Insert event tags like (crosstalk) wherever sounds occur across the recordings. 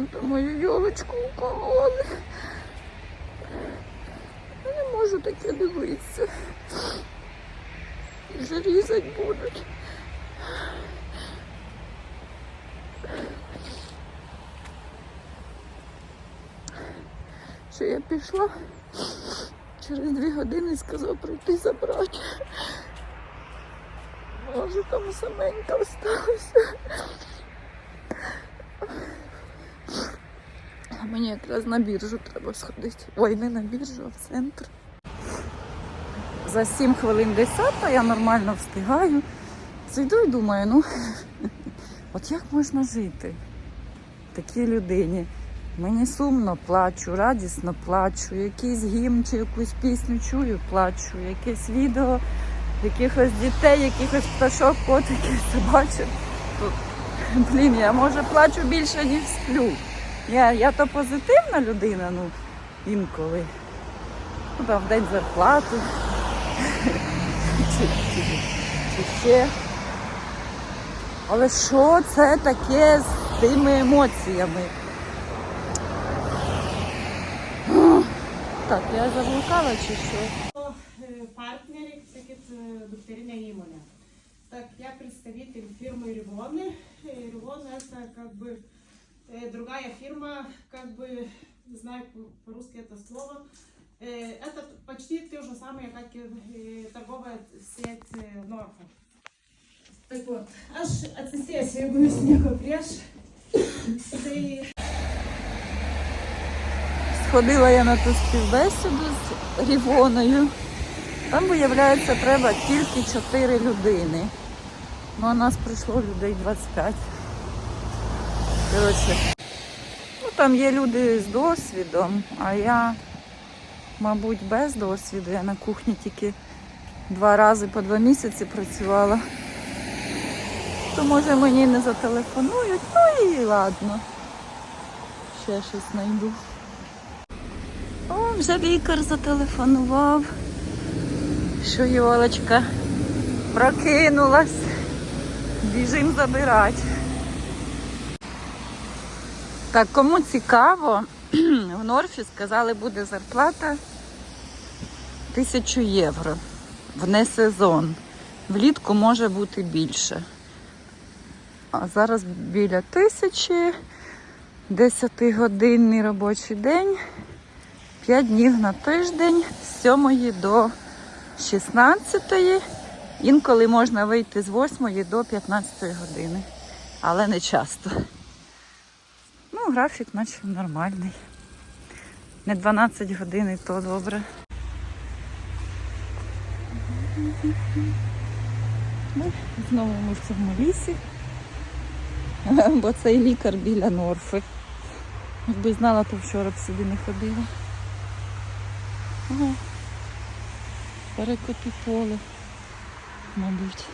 Типу, мою йолочку укололи. Я не можу таке дивитися. Вже різать будуть. Що я пішла через дві години сказав прийти забрати. Може там саменька осталася. А мені якраз на біржу треба сходити. Ой, не на біржу, а в центр. За 7 хвилин 10 я нормально встигаю. Зайду і думаю, ну (laughs) от як можна жити такій людині? Мені сумно плачу, радісно плачу, якийсь гімн чи якусь пісню чую, плачу, якесь відео, якихось дітей, якихось пташок, котиків, собачок. (laughs) Блін, я може плачу більше, ніж сплю. Я, я то позитивна людина, ну, інколи. Ну, там в день зарплати. чи, чи, чи ще. Але що це таке з тими емоціями? Так, я заблукала чи що? Э, партнеры, такие докторина Имоля. Так, я представитель фирмы Ревоны. Э, Ревон это как бы э, другая фирма, как бы, не знаю по- по-русски это слово. Э, Это почти то же самое, как и э, торговая сеть э, Норфа. Так вот, аж ассоциация с снега прежь. Ты Сходила я на ту співбесіду з Рівоною. Там, виявляється, треба тільки 4 людини. Ну, а нас прийшло людей 25. Коротше, ну там є люди з досвідом, а я, мабуть, без досвіду. Я на кухні тільки два рази по два місяці працювала. То може мені не зателефонують, ну і ладно. Ще щось знайду. О, вже лікар зателефонував, що Йолочка прокинулась. Біжим забирати. Так, кому цікаво, (clears throat) в Норфі сказали, буде зарплата 1000 євро в несезон. Влітку може бути більше. А зараз біля тисячі, 10-годинний робочий день. 5 днів на тиждень з 7 до 16. Інколи можна вийти з 8 до 15 години, але не часто. Графік наче нормальний. Не 12 годин, і то добре. Ну, знову ми в цьому лісі, (laughs) бо цей лікар біля Норфи. Якби знала, то вчора б сюди не ходила. Перекоти поле, мабуть.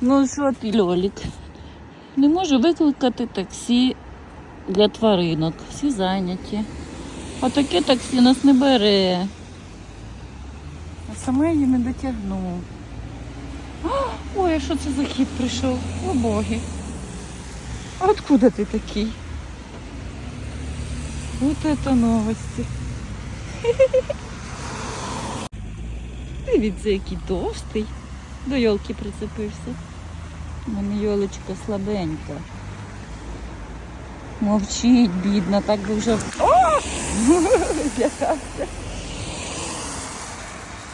Ну що ти, Льолік? Не можу викликати таксі для тваринок. Всі зайняті. А таке таксі нас не бере. А саме її не дотягну. Ой, а що це за хід прийшов? О боги. А откуда ти такий? Вот это новості. Дивіться, який товстий. До йолки прицепився. У мене йолочка слабенька. Мовчить, бідна, так би вже. (laughs)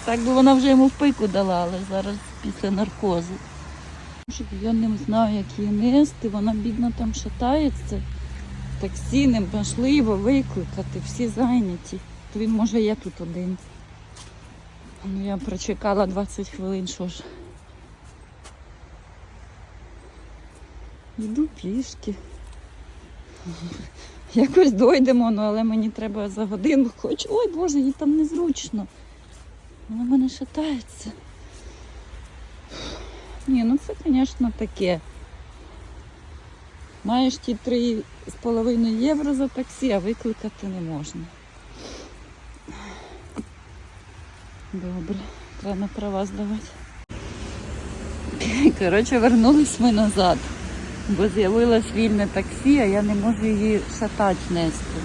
Так би вона вже йому в пику дала, але зараз після наркозу. Я не знаю, як її нести, вона бідна там шатається. Таксі неможливо викликати, всі зайняті. То він може є тут один. Ну, я прочекала 20 хвилин, що ж. Йду пішки. Якось дойдемо, ну, але мені треба за годину. Хоч, ой Боже, їй там незручно. Вона мене шатається. Ні, ну це, звісно, таке. Маєш ті 3,5 євро за таксі, а викликати не можна. Добре, треба права здавати. Коротше, вернулись ми назад, бо з'явилось вільне таксі, а я не можу її шатати нести.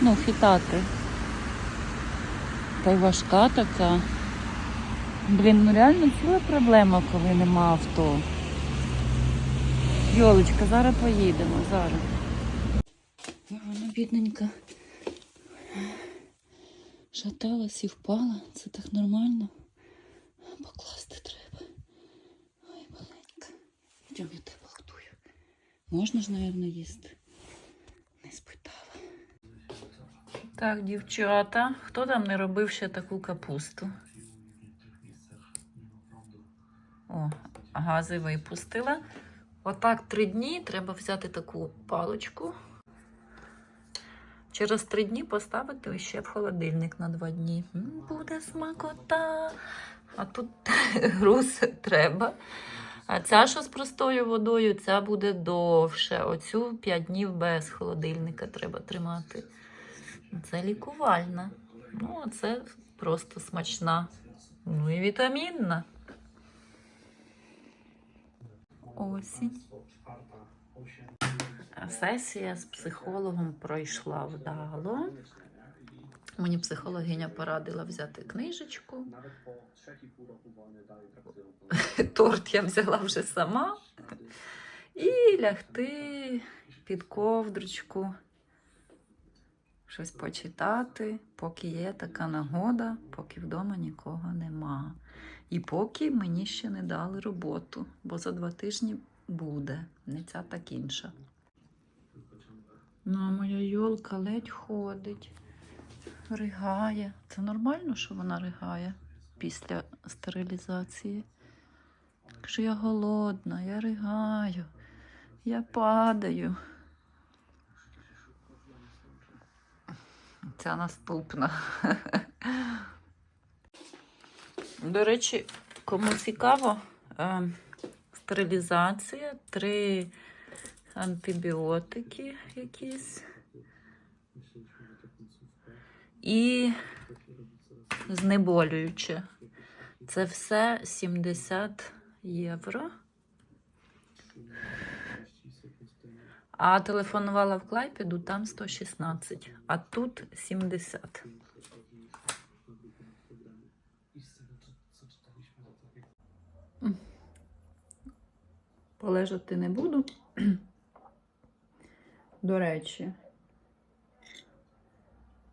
Ну, хитати. Та й важка така. Блін, ну реально ціла проблема, коли нема авто. Йолочка, зараз поїдемо, зараз. Вона бідненька. Шаталась і впала. Це так нормально. Покласти треба. Ой, маленька. Йдем, я тебе готую. Можна ж, мабуть, їсти? Не спитала. Так, дівчата, хто там не робив ще таку капусту? О, гази випустила. Отак три дні треба взяти таку паличку. Через три дні поставити ще в холодильник на два дні. Буде смакота. А тут (laughs) груз треба. А ця, що з простою водою, ця буде довше. Оцю 5 днів без холодильника треба тримати. Це лікувальна. Ну, а це просто смачна. Ну і вітамінна. Осінь. Сесія з психологом пройшла вдало. Мені психологиня порадила взяти книжечку. Nawet po 3,5 roku wojny dalej traktują Торт я взяла вже сама. І лягти під ковдрочку. Щось почитати, поки є така нагода, поки вдома нікого нема. І поки мені ще не дали роботу, бо за два тижні буде, не ця так інша. Ну, а моя йолка ледь ходить, ригає. Це нормально, що вона ригає після стерилізації? Що я голодна, я ригаю, я падаю. Ця наступна. До речі, кому цікаво, е, стерилізація, три антибіотики якісь і знеболююче. Це все 70 євро. А телефонувала в Клайпеду, там 116, а тут 70. Полежати не буду. До речі,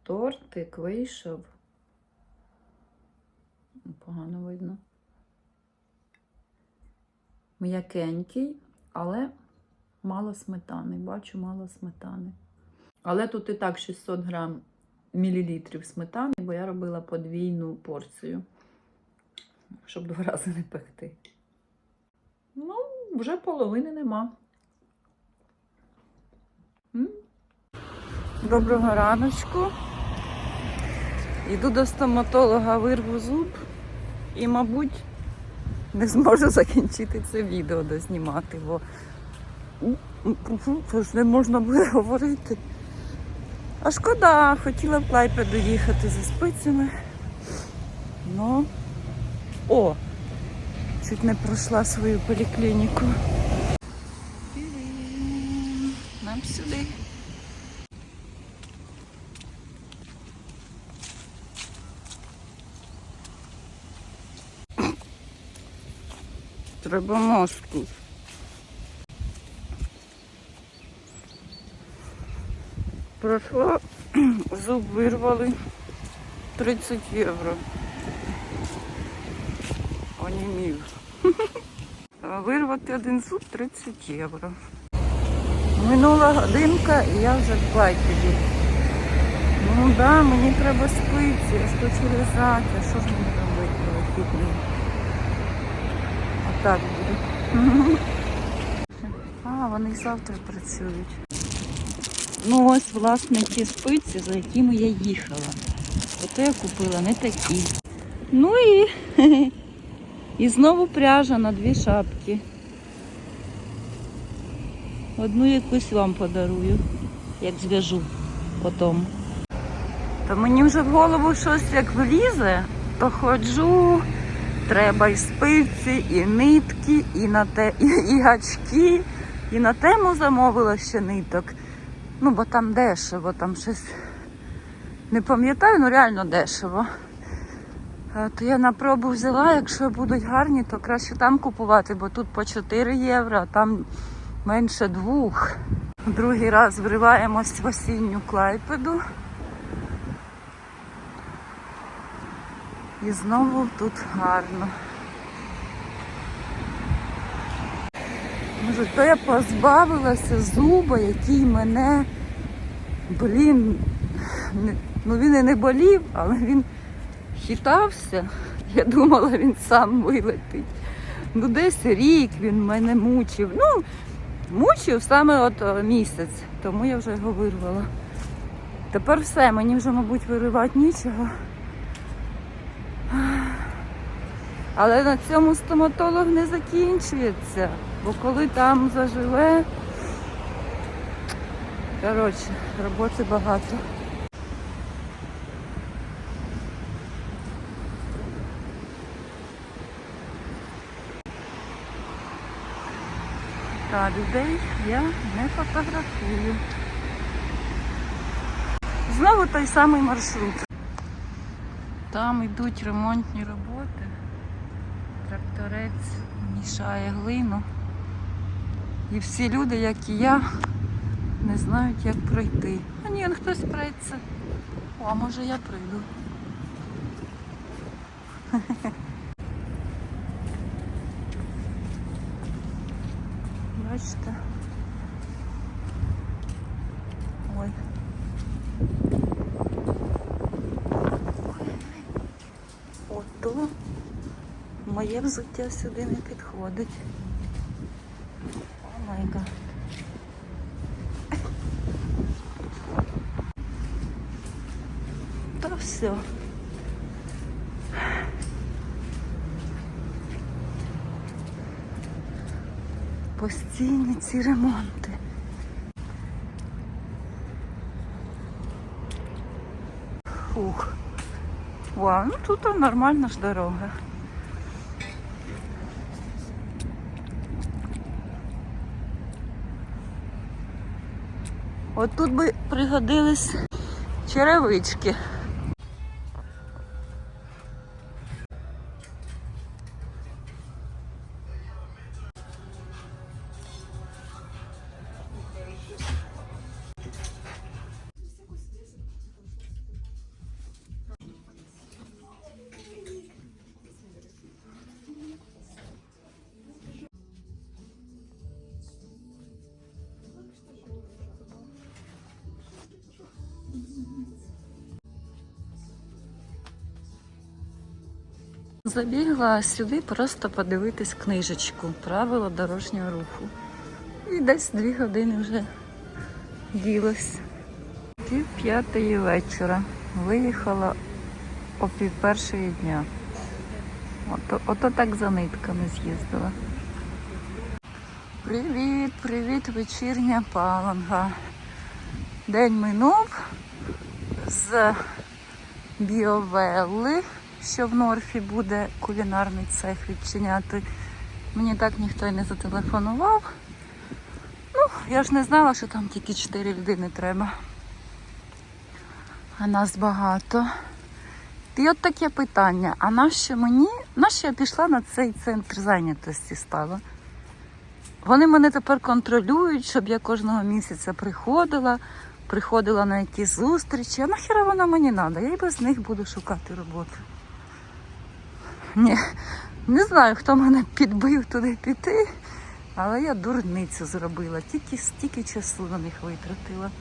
тортик вийшов. Погано видно. М'якенький, але мало сметани. Бачу, мало сметани. Але тут і так 600 грам мілілітрів сметани, бо я робила подвійну порцію, щоб два рази не пекти. Ну, вже половини нема. Доброго раночку. Йду до стоматолога, вирву зуб і, мабуть, не зможу закінчити це відео дознімати, бо ж не можна буде (laughs) говорити. А шкода, хотіла в Клайпеду їхати за спицями. Ну, о, чуть не пройшла свою поліклініку. Нам сюди. Треба маску. Пройшла, (clears throat) зуб вирвали 30 євро. Онімів. (laughs) Вирвати один зуб 30 євро. Минула годинка і я вже в Клайпеді. Ну так, да, мені треба спиці, я хочу лежати, а що ж мені робити Отак буде. (laughs) А, вони завтра працюють. Ну ось, власне, ті спиці, за якими я їхала. Ото я купила не такі. Ну і, (laughs) і знову пряжа на дві шапки. Одну якусь вам подарую, як зв'яжу потім. Та мені вже в голову щось як влізе, то ходжу. Треба і спиці, і нитки, і на те, (laughs) і, і гачки, і на тему замовила ще ниток. Ну, бо там дешево, там щось не пам'ятаю, ну реально дешево. Е, То я на пробу взяла, якщо будуть гарні, то краще там купувати, бо тут по 4 євро, а там менше двох. Другий раз вриваємось в осінню клайпеду. І знову тут гарно. Може, то я позбавилася зуба, який мене, блін, ну він і не болів, але він хитався. Я думала, він сам вилетить. Ну, десь рік він мене мучив. Ну, мучив саме от е, місяць, тому я вже його вирвала. Тепер все, мені вже, мабуть, виривати нічого. Але на цьому стоматолог не закінчується, бо коли там заживе, коротше, роботи багато. Та людей я не фотографую. Знову той самий маршрут. Там йдуть ремонтні роботи. Тракторець мішає глину. І всі люди, як і я, не знають, як пройти. А ні, хтось пройдеться. О, а може я прийду. (laughs) Бачите? Ой. Ото моє взуття сюди не підходить. О май гад. Та все. Постійні ці ремонти. Фух. Вау, ну тут нормальна ж дорога. От тут би пригодились черевички. Забігла сюди просто подивитись книжечку Правила дорожнього руху. І десь дві години вже ділась. Пів п'ятої вечора. Виїхала о пів першої дня. Ото, ото так за нитками з'їздила. Привіт, привіт, вечірня паланга. День минув з Біовелли, що в Норфі буде кулінарний цех відчиняти. Мені так ніхто й не зателефонував. Ну, я ж не знала, що там тільки 4 людини треба. А нас багато. І от таке питання: а нащо мені, нащо я пішла на цей центр зайнятості стала? Вони мене тепер контролюють, щоб я кожного місяця приходила, приходила на якісь зустрічі. А нахіра воно мені треба? Я і без них буду шукати роботу. Ні, не знаю, хто мене підбив туди піти, але я дурницю зробила. Тільки стільки часу на них витратила.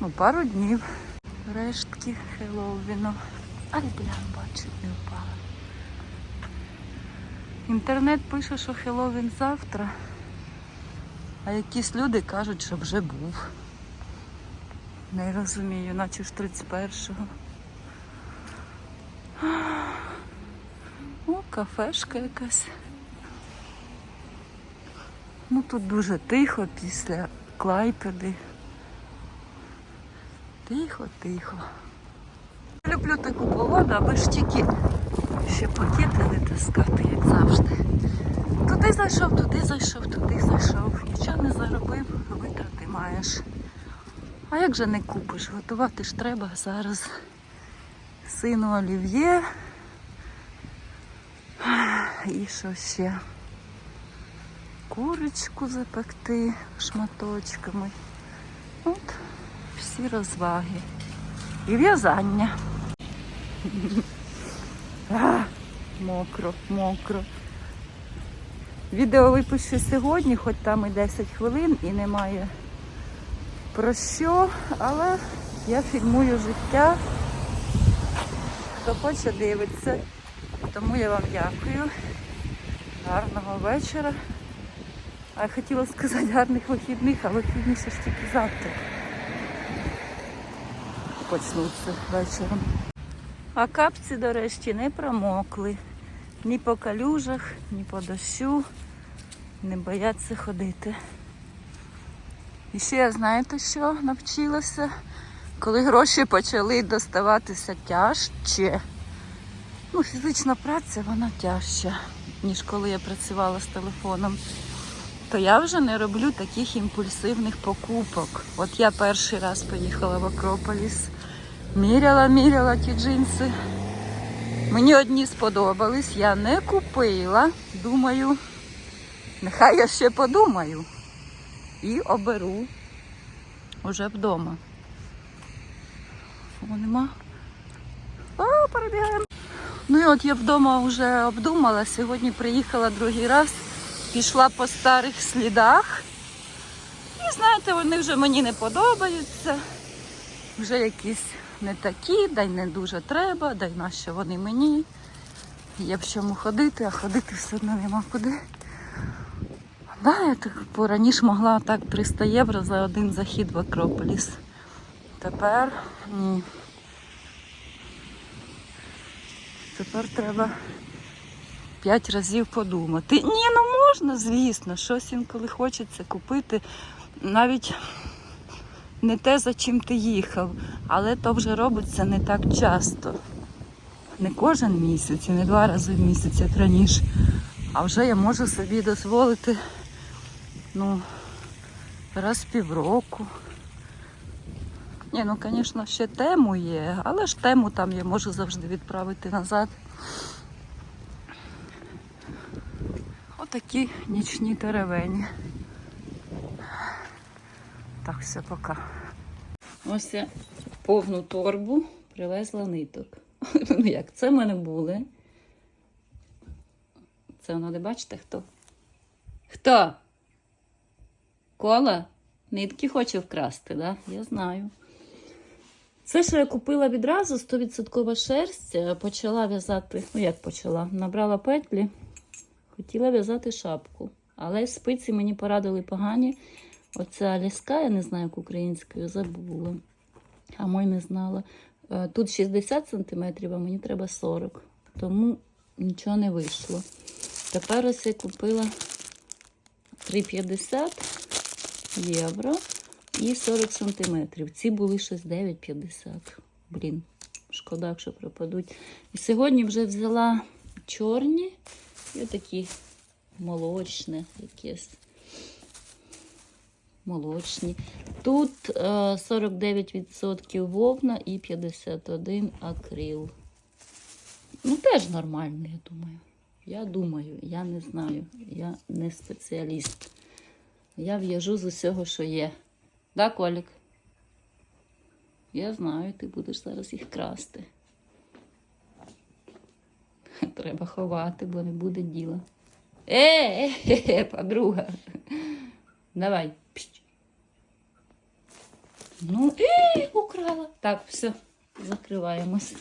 Ну, пару днів. Рештки Хеллоуіну. Ай, бля, бачу, не впала. Інтернет пише, що Хеллоуін завтра, а якісь люди кажуть, що вже був. Не розумію, наче ж 31-го. Кафешка якась. Ну тут дуже тихо після клайпеди. Тихо, тихо. Люблю таку погоду, аби ж тільки Ще пакети не таскати, як завжди. Туди зайшов, туди зайшов, туди зайшов. Нічого не заробив, витрати маєш. А як же не купиш? Готувати ж треба зараз. Сину олів'є. І що ще? Курочку запекти шматочками. От всі розваги. І в'язання. (laughs) Мокро, мокро. Відео випущу сьогодні, хоч там і 10 хвилин і немає про що, але я фільмую життя. Хто хоче дивиться. Тому я вам дякую. Гарного вечора. А я хотіла сказати гарних вихідних, а вихідні ще ж тільки завтра. Почнуться вечором. А капці, до речі, не промокли. Ні по калюжах, ні по дощу. Не бояться ходити. І ще я знаєте, що навчилася? Коли гроші почали доставатися тяжче. Ну, фізична праця, вона тяжча, ніж коли я працювала з телефоном. То я вже не роблю таких імпульсивних покупок. От я перший раз поїхала в Акрополіс, міряла, міряла ті джинси. Мені одні сподобались, я не купила. Думаю, нехай я ще подумаю. І оберу уже вдома. О, нема. О, перебігаємо. Ну і от я вдома вже обдумала. Сьогодні приїхала другий раз, пішла по старих слідах. І знаєте, вони вже мені не подобаються. Вже якісь не такі, дай не дуже треба, дай нащо вони мені. Є в чому ходити, а ходити все одно нема куди. Да, я так пораніше могла так 300 євро за один захід в Акрополіс. Тепер ні. Тепер треба п'ять разів подумати. Ні, ну можна, звісно, щось інколи хочеться купити. Навіть не те, за чим ти їхав, але то вже робиться не так часто. Не кожен місяць не два рази в місяць, як раніше. А вже я можу собі дозволити ну, раз в півроку. Ні, ну, звісно, ще тему є, але ж тему там я можу завжди відправити назад. Отакі нічні теревені. Так, все, пока. Ось я повну торбу привезла ниток. (laughs) Ну як, це в мене були. Це воно не бачите хто? Хто? Кола? Нитки хоче вкрасти, да? Я знаю. Це, що я купила відразу, 100% шерсть, е, почала в'язати, ну як почала, набрала петлі, хотіла в'язати шапку. Але спиці мені порадили погані. Оця ліска, я не знаю, як українською, забула. А мой не знала. Е, Тут 60 см, а мені треба 40 Тому нічого не вийшло. Тепер ось я купила 3,50 євро і 40 сантиметрів. Ці були щось 9,50. Блін, шкода, що пропадуть. І сьогодні вже взяла чорні і такі молочні якісь. Молочні. Тут е, 49% вовна і 51 акрил. Ну, теж нормально, я думаю. Я думаю, я не знаю. Я не спеціаліст. Я в'яжу з усього, що є. Да, Колік? Я знаю, ти будеш зараз їх красти. (laughs) Треба ховати, бо не буде діла. Е, е, е, е подруга. Давай. Пшч. Ну, е, украла. Так, все, закриваємось.